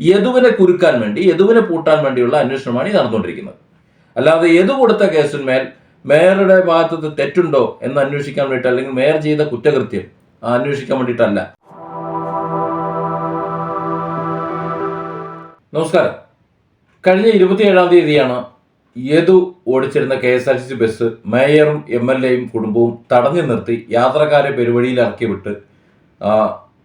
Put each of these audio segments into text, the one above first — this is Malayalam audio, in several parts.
യദുവിനെ കുരുക്കാൻ വേണ്ടി യദുവിനെ പൂട്ടാൻ വേണ്ടിയുള്ള അന്വേഷണമാണ് ഈ നടന്നുകൊണ്ടിരിക്കുന്നത്. അല്ലാതെ യദു കൊടുത്ത കേസിന്മേൽ മേയറുടെ ഭാഗത്ത് തെറ്റുണ്ടോ എന്ന് അന്വേഷിക്കാൻ വേണ്ടിയിട്ട് അല്ലെങ്കിൽ മേയർ ചെയ്ത കുറ്റകൃത്യം അന്വേഷിക്കാൻ വേണ്ടിയിട്ടല്ല. നമസ്കാരം. കഴിഞ്ഞ ഇരുപത്തിയേഴാം തീയതിയാണ് യദു ഓടിച്ചിരുന്ന K S R T C bus മേയറും M L എയും കുടുംബവും തടഞ്ഞു നിർത്തി യാത്രക്കാരെ പെരുവഴിയിൽ ഇറക്കി വിട്ട്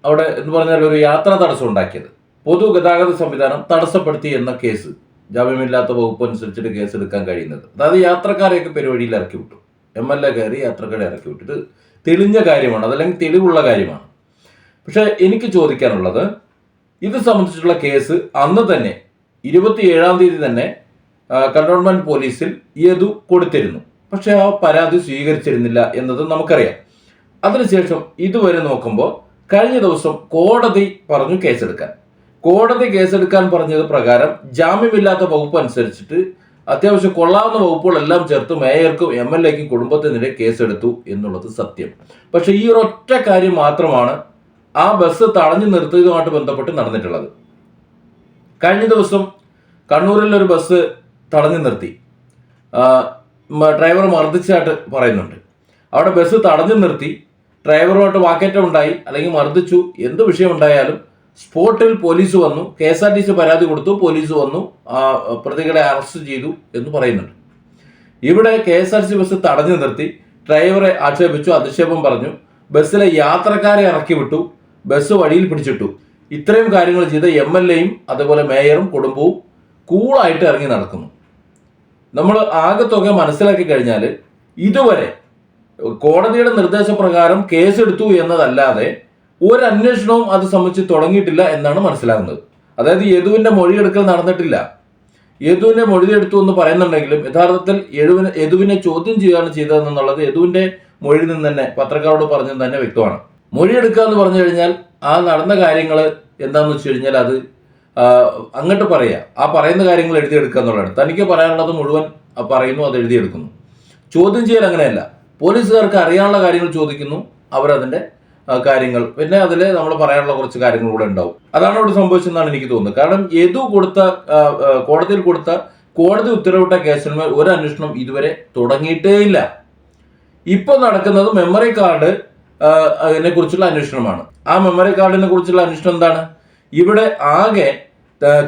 അവിടെ എന്ന് പറഞ്ഞാൽ ഒരു യാത്രാ തടസ്സം ഉണ്ടാക്കിയത്. പൊതുഗതാഗത സംവിധാനം തടസ്സപ്പെടുത്തി എന്ന കേസ് ജാമ്യമില്ലാത്ത വകുപ്പ് അനുസരിച്ചിട്ട് കേസ് എടുക്കാൻ കഴിയുന്നത്. അതായത് യാത്രക്കാരെയൊക്കെ പെരുവഴിയിൽ ഇറക്കി വിട്ടു. എം എൽ എ കയറി യാത്രക്കാരെ ഇറക്കി വിട്ടു. ഇത് തെളിഞ്ഞ കാര്യമാണ് അതല്ലെങ്കിൽ തെളിവുള്ള കാര്യമാണ്. പക്ഷെ എനിക്ക് ചോദിക്കാനുള്ളത് ഇത് സംബന്ധിച്ചിട്ടുള്ള കേസ് അന്ന് തന്നെ ഇരുപത്തിയേഴാം തീയതി തന്നെ കണ്ടോൺമെന്റ് പോലീസിൽ യദു കൊടുത്തിരുന്നു. പക്ഷെ ആ പരാതി സ്വീകരിച്ചിരുന്നില്ല എന്നത് നമുക്കറിയാം. അതിനുശേഷം ഇതുവരെ നോക്കുമ്പോൾ കഴിഞ്ഞ ദിവസം കോടതി പറഞ്ഞു കേസെടുക്കാൻ. കോടതി കേസെടുക്കാൻ പറഞ്ഞത് പ്രകാരം ജാമ്യമില്ലാത്ത വകുപ്പ് അനുസരിച്ചിട്ട് അത്യാവശ്യം കൊള്ളാവുന്ന വകുപ്പുകളെല്ലാം ചേർത്ത് മേയർക്കും എം എൽ എക്കും കുടുംബത്തിനെതിരെ കേസെടുത്തു എന്നുള്ളത് സത്യം. പക്ഷെ ഈ ഒരൊറ്റ കാര്യം മാത്രമാണ് ആ ബസ് തടഞ്ഞു നിർത്തിയതുമായിട്ട് ബന്ധപ്പെട്ട് നടന്നിട്ടുള്ളത്. കഴിഞ്ഞ ദിവസം കണ്ണൂരിൽ ഒരു ബസ് തടഞ്ഞു നിർത്തി. ഡ്രൈവർ മർദ്ദിച്ചായിട്ട് പറയുന്നുണ്ട്. അവിടെ ബസ് തടഞ്ഞു നിർത്തി. ഡ്രൈവറുമായിട്ട് വാക്കേറ്റം ഉണ്ടായി അല്ലെങ്കിൽ മർദ്ദിച്ചു. എന്ത് വിഷയം ഉണ്ടായാലും സ്പോട്ടിൽ പോലീസ് വന്നു K S R T C പരാതി കൊടുത്തു പോലീസ് വന്നു പ്രതികളെ അറസ്റ്റ് ചെയ്തു എന്ന് പറയുന്നുണ്ട്. ഇവിടെ K S R T C bus തടഞ്ഞു നിർത്തി ഡ്രൈവറെ ആക്ഷേപിച്ചു അധിക്ഷേപം പറഞ്ഞു ബസ്സിലെ യാത്രക്കാരെ ഇറക്കി വിട്ടു ബസ് വഴിയിൽ പിടിച്ചിട്ടു. ഇത്രയും കാര്യങ്ങൾ ചെയ്ത എം എൽ എയും അതുപോലെ മേയറും കുടുംബവും കൂളായിട്ട് ഇറങ്ങി നടക്കുന്നു. നമ്മൾ ആകെ തുക മനസ്സിലാക്കി കഴിഞ്ഞാൽ ഇതുവരെ കോടതിയുടെ നിർദ്ദേശപ്രകാരം കേസെടുത്തു എന്നതല്ലാതെ ഒരു അന്വേഷണവും അത് സംബന്ധിച്ച് തുടങ്ങിയിട്ടില്ല എന്നാണ് മനസ്സിലാകുന്നത്. അതായത് യദുവിന്റെ മൊഴിയെടുക്കൽ നടന്നിട്ടില്ല. യദുവിന്റെ മൊഴിയെടുത്തു എന്ന് പറയുന്നുണ്ടെങ്കിലും യഥാർത്ഥത്തിൽ യദുവിനെ യദുവിനെ ചോദ്യം ചെയ്യുകയാണ് ചെയ്തതെന്നുള്ളത് യദുവിന്റെ മൊഴിയിൽ നിന്ന് തന്നെ പത്രക്കാരോട് പറഞ്ഞു തന്നെ വ്യക്തമാണ്. മൊഴിയെടുക്കുക എന്ന് പറഞ്ഞു കഴിഞ്ഞാൽ ആ നടന്ന കാര്യങ്ങൾ എന്താണെന്ന് വെച്ച് കഴിഞ്ഞാൽ അത് അങ്ങോട്ട് പറയുക. ആ പറയുന്ന കാര്യങ്ങൾ എഴുതിയെടുക്കുക എന്നുള്ളതാണ്. തനിക്ക് പറയാനുള്ളത് മുഴുവൻ പറയുന്നു അത് എഴുതിയെടുക്കുന്നു. ചോദ്യം ചെയ്യൽ അങ്ങനെയല്ല. പോലീസുകാർക്ക് അറിയാനുള്ള കാര്യങ്ങൾ ചോദിക്കുന്നു. അവരതിന്റെ ആ, കാര്യങ്ങൾ. പിന്നെ അതിൽ നമ്മൾ പറയാനുള്ള കുറച്ച് കാര്യങ്ങൾ കൂടെ ഉണ്ടാവും. അതാണ് ഇവിടെ സംഭവിച്ചതെന്നാണ് എനിക്ക് തോന്നുന്നത്. കാരണം യദു കൊടുത്ത കോടതിയിൽ കൊടുത്ത കോടതി ഉത്തരവിട്ട കേസിന്മേൽ ഒരു അന്വേഷണം ഇതുവരെ തുടങ്ങിയിട്ടേ ഇല്ല. ഇപ്പൊ നടക്കുന്നത് മെമ്മറി കാർഡ് അതിനെ കുറിച്ചുള്ള അന്വേഷണമാണ്. ആ മെമ്മറി കാർഡിനെ കുറിച്ചുള്ള അന്വേഷണം എന്താണ്? ഇവിടെ ആകെ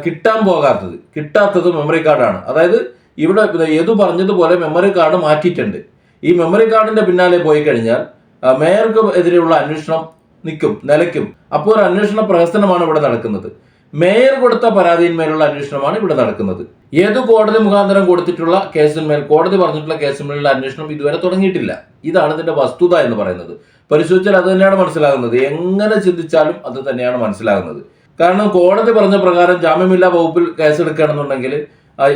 കിട്ടാൻ പോകാത്തത് കിട്ടാത്തത് മെമ്മറി കാർഡാണ് അതായത് ഇവിടെ ഏതു പറഞ്ഞതുപോലെ മെമ്മറി കാർഡ് മാറ്റിയിട്ടുണ്ട്. ഈ മെമ്മറി കാർഡിന്റെ പിന്നാലെ പോയി കഴിഞ്ഞാൽ മേയർക്ക് എതിരെയുള്ള അന്വേഷണം നിൽക്കും നിലയ്ക്കും. അപ്പോൾ ഒരു അന്വേഷണ പ്രഹസനമാണ് ഇവിടെ നടക്കുന്നത്. മേയർ കൊടുത്ത പരാതിയിന്മേലുള്ള അന്വേഷണമാണ് ഇവിടെ നടക്കുന്നത്. ഏത് കോടതി മുഖാന്തരം കൊടുത്തിട്ടുള്ള കേസിന്മേൽ കോടതി പറഞ്ഞിട്ടുള്ള കേസിന്മേലുള്ള അന്വേഷണം ഇതുവരെ തുടങ്ങിയിട്ടില്ല. ഇതാണ് ഇതിന്റെ വസ്തുത എന്ന് പറയുന്നത്. പരിശോധിച്ചാൽ അത് തന്നെയാണ് മനസ്സിലാകുന്നത്. എങ്ങനെ ചിന്തിച്ചാലും അത് തന്നെയാണ് മനസ്സിലാകുന്നത്. കാരണം കോടതി പറഞ്ഞ പ്രകാരം ജാമ്യമില്ലാ വകുപ്പിൽ കേസെടുക്കുകയാണെന്നുണ്ടെങ്കിൽ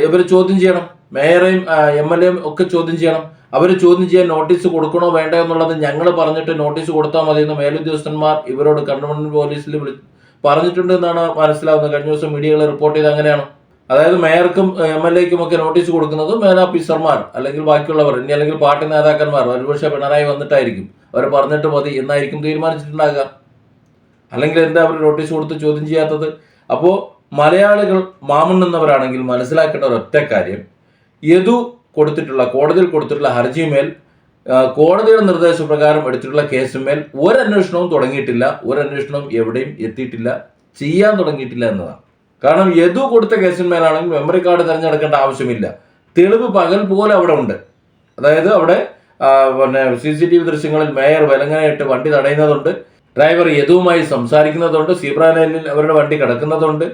ഇവർ ചോദ്യം ചെയ്യണം. മേയറേയും എം എൽ എയും ഒക്കെ ചോദ്യം ചെയ്യണം. അവർ ചോദ്യം ചെയ്യാൻ നോട്ടീസ് കൊടുക്കണോ വേണ്ടോ എന്നുള്ളത് ഞങ്ങൾ പറഞ്ഞിട്ട് നോട്ടീസ് കൊടുത്താൽ മതി എന്ന് മേലുദ്യോഗസ്ഥന്മാർ ഇവരോട് കണ്ടോൺമെന്റ് പോലീസിൽ വിളി പറഞ്ഞിട്ടുണ്ട് എന്നാണ് മനസ്സിലാവുന്നത്. കഴിഞ്ഞ ദിവസം മീഡിയകൾ റിപ്പോർട്ട് ചെയ്ത് അങ്ങനെയാണ്. അതായത് മേയർക്കും എം എൽ എക്കും ഒക്കെ നോട്ടീസ് കൊടുക്കുന്നത് മേൽ ഓഫീസർമാർ അല്ലെങ്കിൽ ബാക്കിയുള്ളവർ ഇനി അല്ലെങ്കിൽ പാർട്ടി നേതാക്കന്മാർ ഒരുപക്ഷെ പിണറായി വന്നിട്ടായിരിക്കും. അവർ പറഞ്ഞിട്ട് മതി എന്നായിരിക്കും തീരുമാനിച്ചിട്ടുണ്ടാകുക. അല്ലെങ്കിൽ എന്താ അവർ നോട്ടീസ് കൊടുത്ത് ചോദ്യം ചെയ്യാത്തത്? അപ്പോൾ മലയാളികൾ മാമണ്ണുന്നവരാണെങ്കിൽ മനസ്സിലാക്കേണ്ട ഒരൊറ്റ കാര്യം യദു കൊടുത്തിട്ടുള്ള കോടതിയിൽ കൊടുത്തിട്ടുള്ള ഹർജിമേൽ കോടതിയുടെ നിർദ്ദേശപ്രകാരം എടുത്തിട്ടുള്ള കേസുമേൽ ഒരന്വേഷണവും തുടങ്ങിയിട്ടില്ല. അന്വേഷണവും എവിടെയും എത്തിയിട്ടില്ല. ചെയ്യാൻ തുടങ്ങിയിട്ടില്ല എന്നതാണ്. കാരണം യദു കൊടുത്ത കേസിന്മേലാണെങ്കിൽ മെമ്മറി കാർഡ് തിരഞ്ഞെടുക്കേണ്ട ആവശ്യമില്ല. തെളിവ് പകൽ പോലെ അവിടെ ഉണ്ട്. അതായത് അവിടെ പിന്നെ സി സി ടി വി ദൃശ്യങ്ങളിൽ മേയർ വലങ്ങനായിട്ട് വണ്ടി തടയുന്നതുണ്ട്. ഡ്രൈവർ യദുവുമായി സംസാരിക്കുന്നതുണ്ട്. സീബ്ര ലൈനിൽ അവരുടെ വണ്ടി കിടക്കുന്നതുണ്ട്.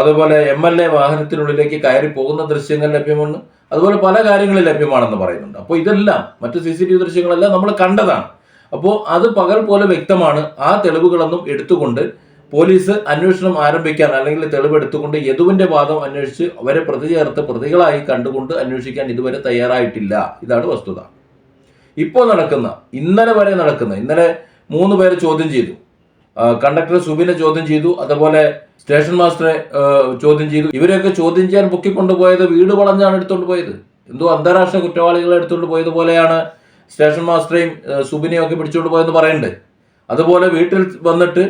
അതുപോലെ എം എൽ എ വാഹനത്തിനുള്ളിലേക്ക് കയറി പോകുന്ന ദൃശ്യങ്ങൾ ലഭ്യമാണ്. അതുപോലെ പല കാര്യങ്ങളും ലഭ്യമാണെന്ന് പറയുന്നുണ്ട്. അപ്പോൾ ഇതെല്ലാം മറ്റ് സി സി ടി വി ദൃശ്യങ്ങളെല്ലാം നമ്മൾ കണ്ടതാണ്. അപ്പോൾ അത് പകൽ പോലെ വ്യക്തമാണ്. ആ തെളിവുകളൊന്നും എടുത്തുകൊണ്ട് പോലീസ് അന്വേഷണം ആരംഭിക്കാൻ അല്ലെങ്കിൽ തെളിവെടുത്തുകൊണ്ട് യദുവിന്റെ വാദം അന്വേഷിച്ച് അവരെ പ്രതി ചേർത്ത് പ്രതികളായി കണ്ടുകൊണ്ട് അന്വേഷിക്കാൻ ഇതുവരെ തയ്യാറായിട്ടില്ല. ഇതാണ് വസ്തുത. ഇപ്പോൾ നടക്കുന്ന ഇന്നലെ വരെ നടക്കുന്ന ഇന്നലെ മൂന്ന് പേരെ ചോദ്യം ചെയ്തു. കണ്ടക്ടർ സുബിനെ ചോദ്യം ചെയ്തു അതുപോലെ സ്റ്റേഷൻ മാസ്റ്ററെ ചോദ്യം ചെയ്തു. ഇവരെയൊക്കെ ചോദ്യം ചെയ്യാൻ പൊക്കിക്കൊണ്ടുപോയത് വീട് വളഞ്ഞാണ് എടുത്തുകൊണ്ട് പോയത്. എന്തോ അന്താരാഷ്ട്ര കുറ്റവാളികളെ എടുത്തുകൊണ്ട് പോയതുപോലെയാണ് സ്റ്റേഷൻ മാസ്റ്ററെയും സുബിനെയും ഒക്കെ പിടിച്ചുകൊണ്ട് പോയെന്ന് പറയണ്ടേ? അതുപോലെ വീട്ടിൽ വന്നിട്ട്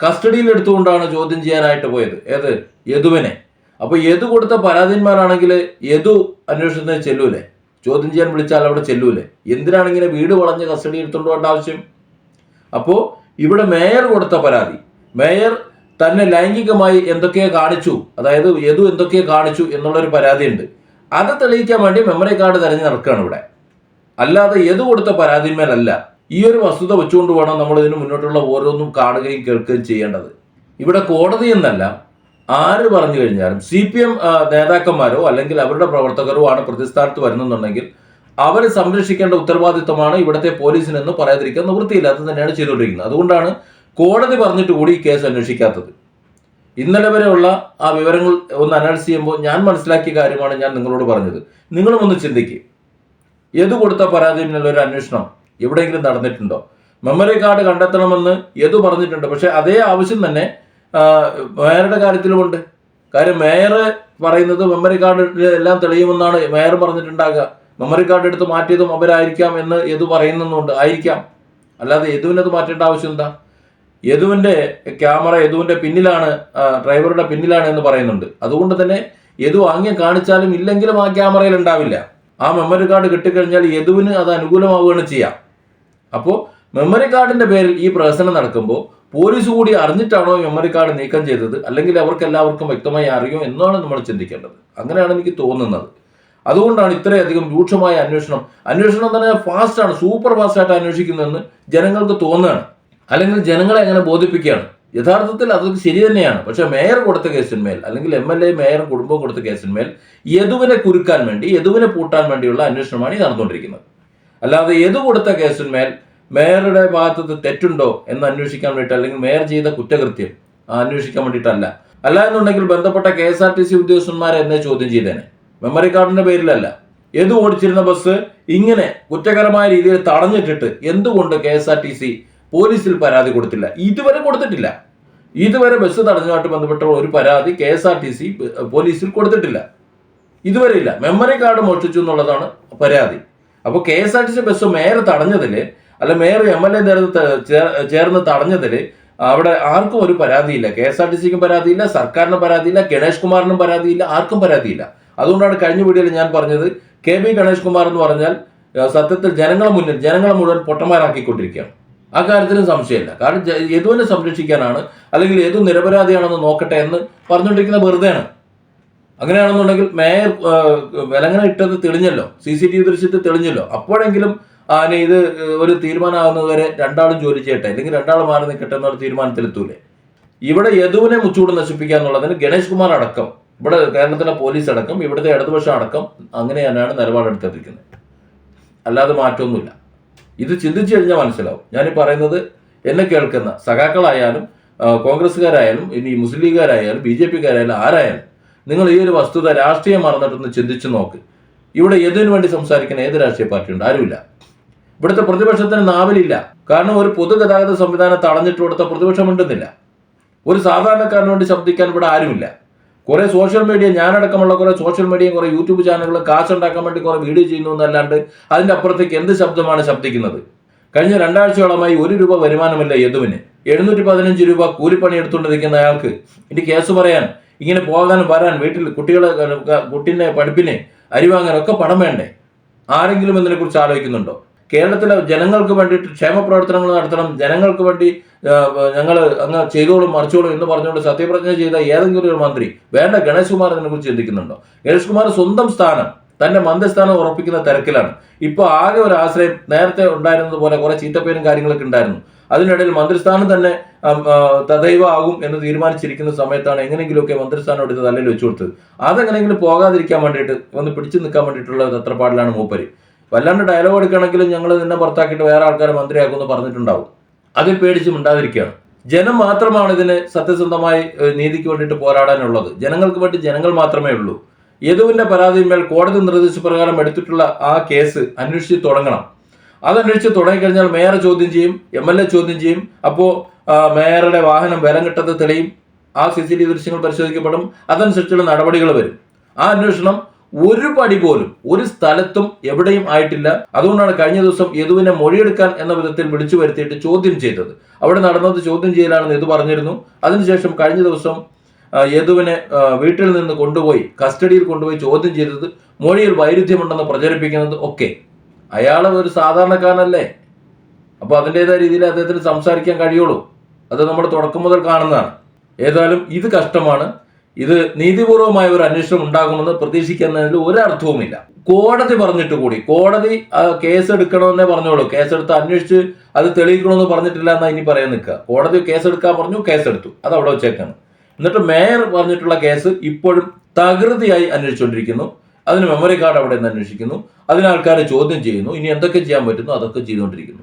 കസ്റ്റഡിയിൽ എടുത്തുകൊണ്ടാണ് ചോദ്യം ചെയ്യാനായിട്ട് പോയത്. ഏത്? യദുവിനെ. അപ്പൊ യദു കൊടുത്ത പരാതിന്മാരാണെങ്കിൽ യദു അന്വേഷണത്തിന് ചെല്ലൂലേ? ചോദ്യം ചെയ്യാൻ വിളിച്ചാൽ അവിടെ ചെല്ലൂലേ? എന്തിനാണ് ഇങ്ങനെ വീട് വളഞ്ഞ് കസ്റ്റഡി എടുത്തുകൊണ്ട് പോകേണ്ട ആവശ്യം? അപ്പോൾ ഇവിടെ മേയർ കൊടുത്ത പരാതി. മേയർ തന്നെ ലൈംഗികമായി എന്തൊക്കെയോ കാണിച്ചു അതായത് യദു എന്തൊക്കെയോ കാണിച്ചു എന്നുള്ളൊരു പരാതിയുണ്ട്. അത് തെളിയിക്കാൻ വേണ്ടി മെമ്മറി കാർഡ് തെരഞ്ഞു നടക്കുകയാണ് ഇവിടെ. അല്ലാതെ യദു കൊടുത്ത പരാതിന്മേലല്ല. ഈ ഒരു വസ്തുത വെച്ചുകൊണ്ട് വേണം നമ്മൾ ഇതിന് മുന്നോട്ടുള്ള ഓരോന്നും കാണുകയും കേൾക്കുകയും ചെയ്യേണ്ടത്. ഇവിടെ കോടതി എന്നല്ല ആര് പറഞ്ഞു കഴിഞ്ഞാലും സി പി എം നേതാക്കന്മാരോ അല്ലെങ്കിൽ അവരുടെ പ്രവർത്തകരോ ആണ് പ്രതിസ്ഥാനത്ത് വരുന്നുണ്ടെങ്കിൽ അവരെ സംരക്ഷിക്കേണ്ട ഉത്തരവാദിത്തമാണ് ഇവിടുത്തെ പോലീസിനെന്ന് പറയാതിരിക്കാൻ നിവൃത്തിയില്ലാത്തത് തന്നെയാണ് ചെയ്തുകൊണ്ടിരിക്കുന്നത്. അതുകൊണ്ടാണ് കോടതി പറഞ്ഞിട്ട് കൂടി ഈ കേസ് അന്വേഷിക്കാത്തത്. ഇന്നലെ വരെയുള്ള ആ വിവരങ്ങൾ ഒന്ന് അനാലിസ് ചെയ്യുമ്പോൾ ഞാൻ മനസ്സിലാക്കിയ കാര്യമാണ് ഞാൻ നിങ്ങളോട് പറഞ്ഞത്. നിങ്ങളും ഒന്ന് ചിന്തിക്കുക ഏത് കൊടുത്ത പരാതിയിലുള്ള ഒരു അന്വേഷണം എവിടെയെങ്കിലും നടന്നിട്ടുണ്ടോ? മെമ്മറി കാർഡ് കണ്ടെത്തണമെന്ന് ഏതു പറഞ്ഞിട്ടുണ്ട്? പക്ഷേ അതേ ആവശ്യം തന്നെ മേയറുടെ കാര്യത്തിലുമുണ്ട്. കാര്യം മേയർ പറയുന്നത് മെമ്മറി കാർഡ് എല്ലാം തെളിയുമെന്നാണ് മേയർ പറഞ്ഞിട്ടുണ്ടാകുക. മെമ്മറി കാർഡ് എടുത്ത് മാറ്റിയതും അവരായിരിക്കാം എന്ന് യദു പറയുന്നുണ്ട് ആയിരിക്കാം. അല്ലാതെ യദുവിനത് മാറ്റേണ്ട ആവശ്യം എന്താ യദുവിന്റെ ക്യാമറ യദുവിന്റെ പിന്നിലാണ് ഡ്രൈവറുടെ പിന്നിലാണ് എന്ന് പറയുന്നുണ്ട്. അതുകൊണ്ട് തന്നെ യദു ആംഗ്യം കാണിച്ചാലും ഇല്ലെങ്കിലും ആ ക്യാമറയിൽ ഉണ്ടാവില്ല. ആ മെമ്മറി കാർഡ് കിട്ടിക്കഴിഞ്ഞാൽ യദുവിന് അത് അനുകൂലമാവുകയാണ് ചെയ്യാം. അപ്പോൾ മെമ്മറി കാർഡിന്റെ പേരിൽ ഈ പ്രഹസനം നടക്കുമ്പോൾ പോലീസ് കൂടി അറിഞ്ഞിട്ടാണോ മെമ്മറി കാർഡ് നീക്കം ചെയ്തത്? അല്ലെങ്കിൽ അവർക്ക് എല്ലാവർക്കും വ്യക്തമായി അറിയോ എന്നാണ് നമ്മൾ ചിന്തിക്കേണ്ടത്. അങ്ങനെയാണ് എനിക്ക് തോന്നുന്നത്. അതുകൊണ്ടാണ് ഇത്രയധികം രൂക്ഷമായ അന്വേഷണം. അന്വേഷണം തന്നെ ഫാസ്റ്റ് ആണ് സൂപ്പർ ഫാസ്റ്റ് ആയിട്ട് അന്വേഷിക്കുന്നതെന്ന് ജനങ്ങൾക്ക് തോന്നുകയാണ്. അല്ലെങ്കിൽ ജനങ്ങളെ അങ്ങനെ ബോധിപ്പിക്കുകയാണ്. യഥാർത്ഥത്തിൽ അതൊക്കെ ശരി തന്നെയാണ്. പക്ഷെ മേയർ കൊടുത്ത കേസിന്മേൽ അല്ലെങ്കിൽ എം എൽ എ മേയറും കുടുംബവും കൊടുത്ത കേസിന്മേൽ യദുവിനെ കുരുക്കാൻ വേണ്ടി യദുവിനെ പൂട്ടാൻ വേണ്ടിയുള്ള അന്വേഷണമാണ് ഈ നടന്നുകൊണ്ടിരിക്കുന്നത്. അല്ലാതെ യദു കൊടുത്ത കേസിന്മേൽ മേയറുടെ ഭാഗത്ത് തെറ്റുണ്ടോ എന്ന് അന്വേഷിക്കാൻ വേണ്ടിയിട്ട് അല്ലെങ്കിൽ മേയർ ചെയ്ത കുറ്റകൃത്യം അന്വേഷിക്കാൻ വേണ്ടിയിട്ടല്ല. അല്ല എന്നുണ്ടെങ്കിൽ ബന്ധപ്പെട്ട K S R T C ഉദ്യോഗസ്ഥന്മാരെ എന്നെ ചോദ്യം ചെയ്തേനെ. മെമ്മറി കാർഡിന്റെ പേരിലല്ല. ഏത് ഓടിച്ചിരുന്ന ബസ് ഇങ്ങനെ കുറ്റകരമായ രീതിയിൽ തടഞ്ഞിട്ടിട്ട് എന്തുകൊണ്ട് K S R T C പോലീസിൽ പരാതി കൊടുത്തില്ല? ഇതുവരെ കൊടുത്തിട്ടില്ല. ഇതുവരെ ബസ് തടഞ്ഞുമായിട്ട് ബന്ധപ്പെട്ട ഒരു പരാതി K S R T C പോലീസിൽ കൊടുത്തിട്ടില്ല. ഇതുവരെ ഇല്ല. മെമ്മറി കാർഡ് മോഷ്ടിച്ചു എന്നുള്ളതാണ് പരാതി. അപ്പോൾ K S R T C bus mayor തടഞ്ഞതിൽ അല്ല മേയർ എം എൽ എ ചേർന്ന് തടഞ്ഞതിൽ അവിടെ ആർക്കും ഒരു പരാതിയില്ല. കെ എസ് ആർ ടി സിക്കും പരാതിയില്ല സർക്കാരിനും പരാതിയില്ല ഗണേഷ് കുമാറിനും പരാതിയില്ല ആർക്കും പരാതിയില്ല. അതുകൊണ്ടാണ് കഴിഞ്ഞ വീഡിയോയിൽ ഞാൻ പറഞ്ഞത് കെ ബി ഗണേഷ് കുമാർ എന്ന് പറഞ്ഞാൽ സത്യത്തിൽ ജനങ്ങളെ മുന്നിൽ ജനങ്ങളെ മുഴുവൻ പൊട്ടന്മാരാക്കിക്കൊണ്ടിരിക്കുകയാണ്. ആ കാര്യത്തിലും സംശയമില്ല. കാരണം യദുവിനെ സംരക്ഷിക്കാനാണ് അല്ലെങ്കിൽ യദു നിരപരാധിയാണെന്ന് നോക്കട്ടെ എന്ന് പറഞ്ഞുകൊണ്ടിരിക്കുന്ന വെറുതെയാണ്. അങ്ങനെയാണെന്നുണ്ടെങ്കിൽ മേയർ വിലങ്ങനെ ഇട്ടത് തെളിഞ്ഞല്ലോ. സി സി ടി വി ദൃശ്യത്തിൽ തെളിഞ്ഞല്ലോ. അപ്പോഴെങ്കിലും ആന ഇത് ഒരു തീരുമാനമാകുന്നതുവരെ രണ്ടാളും ജോലി ചെയ്യട്ടെ. അല്ലെങ്കിൽ രണ്ടാളും മാറി നിൽക്കട്ടെ എന്നൊരു തീരുമാനത്തിലെത്തൂലേ. ഇവിടെ യദുവിനെ മുച്ചൂട് നശിപ്പിക്കുക എന്നുള്ളതിന് ഗണേഷ് കുമാർ അടക്കം ഇവിടെ കേരളത്തിലെ പോലീസ് അടക്കം ഇവിടുത്തെ ഇടതുപക്ഷം അടക്കം അങ്ങനെ തന്നെയാണ് നിലപാടെടുത്തിരിക്കുന്നത്. അല്ലാതെ മാറ്റമൊന്നുമില്ല. ഇത് ചിന്തിച്ചു കഴിഞ്ഞാൽ മനസ്സിലാവും. ഞാൻ പറയുന്നത് എന്നെ കേൾക്കുന്ന സഖാക്കളായാലും കോൺഗ്രസ്സുകാരായാലും ഇനി മുസ്ലിം ലീഗുകാരായാലും ബി ജെ പിക്കാരായാലും ആരായാലും നിങ്ങൾ ഈ ഒരു വസ്തുത രാഷ്ട്രീയം മറന്നിട്ടൊന്ന് ചിന്തിച്ചു നോക്ക്. ഇവിടെ ഏതിനു വേണ്ടി സംസാരിക്കുന്ന ഏത് രാഷ്ട്രീയ പാർട്ടിയുണ്ട്? ആരുമില്ല. ഇവിടുത്തെ പ്രതിപക്ഷത്തിന് നാവലില്ല. കാരണം ഒരു പൊതുഗതാഗത സംവിധാനം തടഞ്ഞിട്ട് ഇവിടുത്തെ പ്രതിപക്ഷം ഉണ്ടെന്നില്ല ഒരു സാധാരണക്കാരന് വേണ്ടി ശബ്ദിക്കാൻ ഇവിടെ ആരുമില്ല. കുറെ സോഷ്യൽ മീഡിയ ഞാനടക്കമുള്ള കുറെ സോഷ്യൽ മീഡിയയും കുറെ യൂട്യൂബ് ചാനലുകളും കാശുണ്ടാക്കാൻ വേണ്ടി കുറെ വീഡിയോ ചെയ്യുന്നു എന്നല്ലാണ്ട് അതിന്റെ അപ്പുറത്തേക്ക് എന്ത് ശബ്ദമാണ് ശബ്ദിക്കുന്നത്? കഴിഞ്ഞ രണ്ടാഴ്ചയോളമായി ഒരു രൂപ വരുമാനമില്ല യദുവിന്. എഴുന്നൂറ്റി പതിനഞ്ച് രൂപ കൂലിപ്പണി എടുത്തുകൊണ്ടിരിക്കുന്ന അയാൾക്ക്. ഇനി കേസ് പറയാൻ ഇങ്ങനെ പോകാനും വരാൻ വീട്ടിൽ കുട്ടികളെ കുട്ടീനെ പഠിപ്പിനെ അരി വാങ്ങാനൊക്കെ പണം വേണ്ടേ? ആരെങ്കിലും ഇതിനെക്കുറിച്ച് ആലോചിക്കുന്നുണ്ടോ? കേരളത്തിലെ ജനങ്ങൾക്ക് വേണ്ടിയിട്ട് ക്ഷേമ പ്രവർത്തനങ്ങൾ നടത്തണം ജനങ്ങൾക്ക് വേണ്ടി ഞങ്ങൾ അങ്ങ് ചെയ്തോളും മറിച്ചോളും എന്ന് പറഞ്ഞുകൊണ്ട് സത്യപ്രതിജ്ഞ ചെയ്ത ഏതെങ്കിലും ഒരു മന്ത്രി വേണ്ട ഗണേഷ് കുമാർ ഇതിനെക്കുറിച്ച് ചിന്തിക്കുന്നുണ്ടോ? ഗണേഷ് കുമാർ സ്വന്തം സ്ഥാനം തന്റെ മന്ത്രിസ്ഥാനം ഉറപ്പിക്കുന്ന തിരക്കിലാണ്. ഇപ്പോൾ ആകെ ഒരു ആശ്രയം നേരത്തെ ഉണ്ടായിരുന്നത് പോലെ കുറെ ചീത്തപ്പേരും കാര്യങ്ങളൊക്കെ ഉണ്ടായിരുന്നു. അതിനിടയിൽ മന്ത്രിസ്ഥാനം തന്നെ തഥൈവ ആകും എന്ന് തീരുമാനിച്ചിരിക്കുന്ന സമയത്താണ് എങ്ങനെയെങ്കിലുമൊക്കെ മന്ത്രിസ്ഥാനം എടുത്ത് തലയിൽ വെച്ചു കൊടുത്തത്. അതെങ്ങനെയെങ്കിലും പോകാതിരിക്കാൻ വേണ്ടിയിട്ട് ഒന്ന് പിടിച്ചു നിൽക്കാൻ വേണ്ടിയിട്ടുള്ള തത്രപ്പാടിലാണ് മൂപ്പര്. വല്ലാണ്ട് ഡയലോഗ് എടുക്കണമെങ്കിലും ഞങ്ങൾ നിന്നെ പുറത്താക്കിയിട്ട് വേറെ ആൾക്കാരെ മന്ത്രിയാക്കുമെന്ന് പറഞ്ഞിട്ടുണ്ടാവും. അതിൽ പേടിച്ച് മിണ്ടാതിരിക്കുകയാണ്. ജനം മാത്രമാണ് ഇതിന് സത്യസന്ധമായി നീതിക്ക് വേണ്ടിയിട്ട് പോരാടാനുള്ളത്. ജനങ്ങൾക്ക് വേണ്ടി ജനങ്ങൾ മാത്രമേ ഉള്ളൂ. യദുവിന്റെ പരാതിന്മേൽ കോടതി നിർദ്ദേശപ്രകാരം എടുത്തിട്ടുള്ള ആ കേസ് അന്വേഷിച്ച് തുടങ്ങണം. അതന്വേഷിച്ച് തുടങ്ങിക്കഴിഞ്ഞാൽ മേയറെ ചോദ്യം ചെയ്യും എം എൽ എ ചോദ്യം ചെയ്യും. അപ്പോൾ മേയറുടെ വാഹനം വിലം കിട്ടത് തെളിയും. ആ സി സി ടി വി ദൃശ്യങ്ങൾ പരിശോധിക്കപ്പെടും. അതനുസരിച്ചുള്ള നടപടികൾ വരും. ആ അന്വേഷണം ഒരു പടി പോലും ഒരു സ്ഥലത്തും എവിടെയും ആയിട്ടില്ല. അതുകൊണ്ടാണ് കഴിഞ്ഞ ദിവസം യദുവിനെ മൊഴിയെടുക്കാൻ എന്ന വിധത്തിൽ വിളിച്ചു വരുത്തിയിട്ട് ചോദ്യം ചെയ്തത്. അവിടെ നടന്നത് ചോദ്യം ചെയ്യലാണെന്ന് യദു പറഞ്ഞിരുന്നു. അതിനുശേഷം കഴിഞ്ഞ ദിവസം യദുവിനെ വീട്ടിൽ നിന്ന് കൊണ്ടുപോയി കസ്റ്റഡിയിൽ കൊണ്ടുപോയി ചോദ്യം ചെയ്തത് മൊഴിയിൽ വൈരുദ്ധ്യമുണ്ടെന്ന് പ്രചരിപ്പിക്കുന്നത് ഒക്കെ. അയാൾ ഒരു സാധാരണക്കാരനല്ലേ? അപ്പോൾ അതിന്റെതായ രീതിയിൽ അദ്ദേഹത്തിന് സംസാരിക്കാൻ കഴിയുള്ളൂ. അത് നമ്മുടെ തുടക്കം മുതൽ കാണുന്നതാണ്. ഏതായാലും ഇത് കഷ്ടമാണ്. ഇത് നീതിപൂർവമായ ഒരു അന്വേഷണം ഉണ്ടാകുമെന്ന് പ്രതീക്ഷിക്കുന്നതിൽ ഒരർത്ഥവുമില്ല. കോടതി പറഞ്ഞിട്ട് കൂടി കോടതി കേസ് എടുക്കണമെന്നേ പറഞ്ഞോളൂ. കേസെടുത്ത് അന്വേഷിച്ച് അത് തെളിയിക്കണമെന്ന് പറഞ്ഞിട്ടില്ല എന്നാ ഇനി പറയാൻ നിൽക്കുക. കോടതി കേസെടുക്കാൻ പറഞ്ഞു കേസെടുത്തു. അത് അവിടെ വെച്ചേക്കാണ്. എന്നിട്ട് മേയർ പറഞ്ഞിട്ടുള്ള കേസ് ഇപ്പോഴും തകൃതിയായി അന്വേഷിച്ചുകൊണ്ടിരിക്കുന്നു. അതിന് മെമ്മറി കാർഡ് അവിടെ നിന്ന് അന്വേഷിക്കുന്നു. അതിന് ആൾക്കാരെ ചോദ്യം ചെയ്യുന്നു. ഇനി എന്തൊക്കെ ചെയ്യാൻ പറ്റുന്നു? അതൊക്കെ ചെയ്തുകൊണ്ടിരിക്കുന്നു.